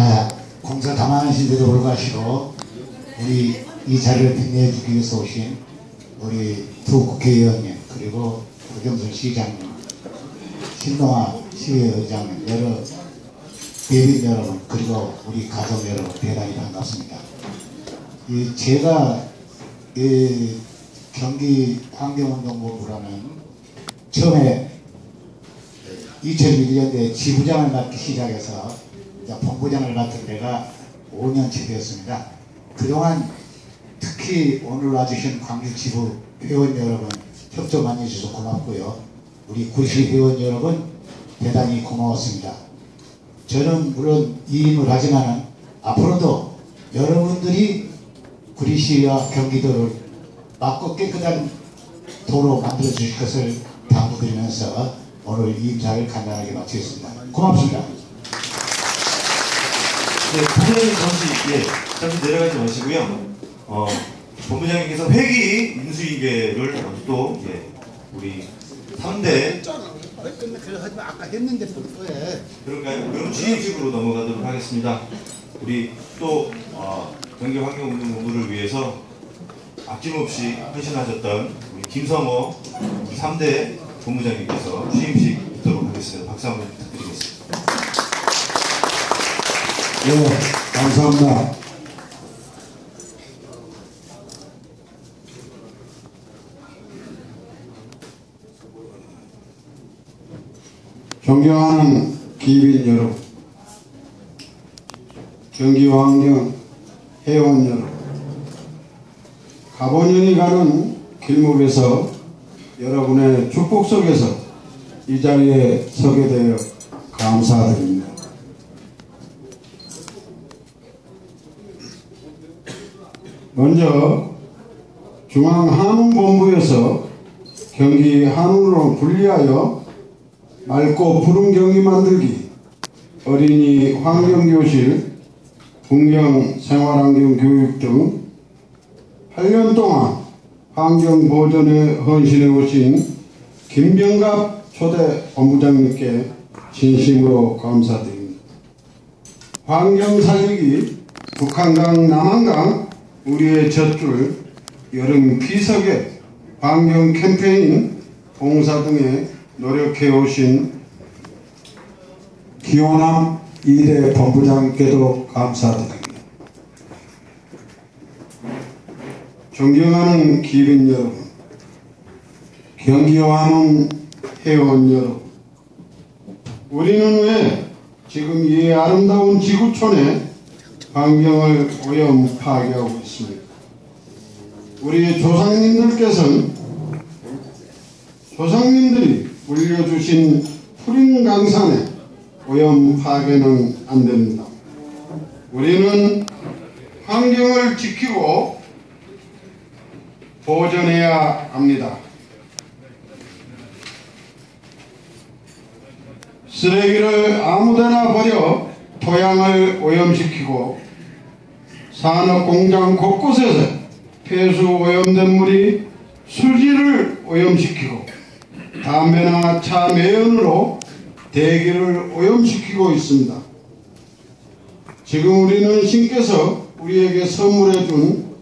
아, 공사 담당하신데도 불구하고 우리 이 자리를 빛내주기 위해서 오신 우리 두 국회의원님 그리고 박영선 시장님 신동아 시의장님 여러 대빈 여러분 그리고 우리 가족 여러분 대단히 반갑습니다. 이 제가 이 경기 환경운동본부라는 처음에 2001년에 지부장을 맡기 시작해서 본부장을 맡은 데가 5년째 되었습니다. 그동안 특히 오늘 와주신 광주 지부 회원 여러분 협조 많이 해주셔서 고맙고요. 우리 구시 회원 여러분 대단히 고마웠습니다. 저는 물론 이임을 하지만 앞으로도 여러분들이 구리시와 경기도를 맑고 깨끗한 도로 만들어 주실 것을 당부드리면서 오늘 이 인사를 간단하게 마치겠습니다. 고맙습니다. 네, 본부장님 잠시, 예, 잠시 내려가지 마시고요. 어, 본부장님께서 회기 인수인계를 또, 예, 우리 3대, 왜 끝내 그거 하지 마. 아까 했는데 또 해. 그럴까요? 그럼 취임식으로 넘어가도록 하겠습니다. 우리 또, 어, 경기환경운동본부를 위해서 아낌없이 헌신하셨던 우리 김성호 우리 3대 본부장님께서 취임식 있도록 하겠습니다. 박수 한번 부탁드리겠습니다. 네, 감사합니다. 존경하는 기빈 여러분, 경기환경 회원 여러분, 가보년이 가는 길목에서 여러분의 축복 속에서 이 자리에 서게 되어 감사드립니다. 먼저 중앙한운본부에서 경기 한운으로 분리하여 맑고 푸른 경기 만들기, 어린이 환경교실, 풍경 생활환경 교육 등 8년 동안 환경 보존에 헌신해 오신 김병갑 초대 본부장님께 진심으로 감사드립니다. 환경 살리기, 북한강, 남한강, 우리의 젖줄, 여름 피서계, 환경 캠페인, 봉사 등에 노력해 오신 기호남 이대 본부장께도 감사드립니다. 존경하는 기빈 여러분, 경기와는 회원 여러분, 우리는 왜 지금 이 아름다운 지구촌에 환경을 오염 파괴하고 있습니다. 우리 조상님들께서는 조상님들이 물려주신 푸른 강산에 오염 파괴는 안 됩니다. 우리는 환경을 지키고 보존해야 합니다. 쓰레기를 아무데나 버려 토양을 오염시키고 산업 공장 곳곳에서 폐수 오염된 물이 수지를 오염시키고 담배나 차 매연으로 대기를 오염시키고 있습니다. 지금 우리는 신께서 우리에게 선물해 준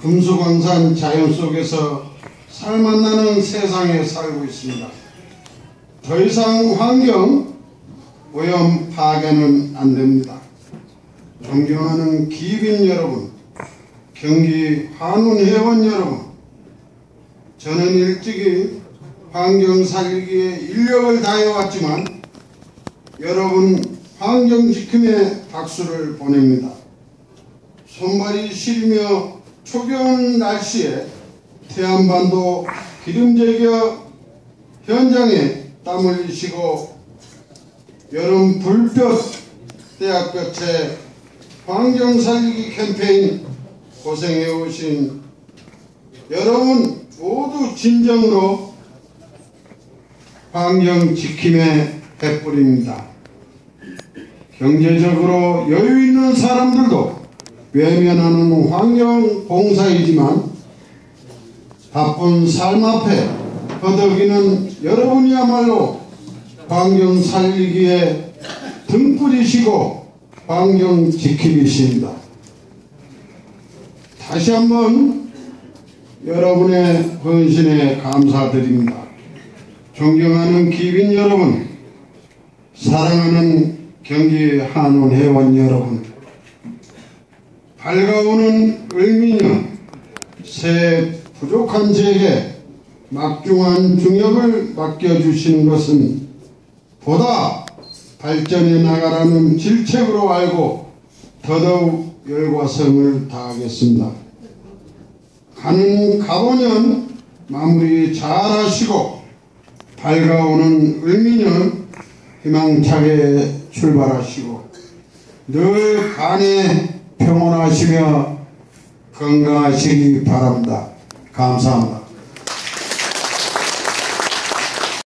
금수강산 자연 속에서 살맛나는 세상에 살고 있습니다. 더 이상 환경 오염 파괴는 안 됩니다. 존경하는 기빈 여러분, 경기 한운 회원 여러분, 저는 일찍이 환경 살리기에 인력을 다해왔지만 여러분 환경 지킴에 박수를 보냅니다. 손발이 시리며 초겨운 날씨에 태안반도 기름제거 현장에 땀 흘리시고 여름 불볕 대학볕에 환경 살리기 캠페인 고생해 오신 여러분 모두 진정으로 환경 지킴에 해뿌립니다. 경제적으로 여유 있는 사람들도 외면하는 환경 봉사이지만 바쁜 삶 앞에 허덕이는 여러분이야말로 환경 살리기에 등뿌리시고 환경 지킴이십니다. 다시 한번 여러분의 헌신에 감사드립니다. 존경하는 기빈 여러분, 사랑하는 경기 한원 회원 여러분, 밝아오는 을미년 새 부족한 제게 막중한 중역을 맡겨주시는 것은 보다 발전해 나가라는 질책으로 알고 더더욱 열과 성을 다하겠습니다. 가는 가보년 마무리 잘 하시고 밝아오는 을미년 희망차게 출발하시고 늘 간에 평온하시며 건강하시기 바랍니다. 감사합니다.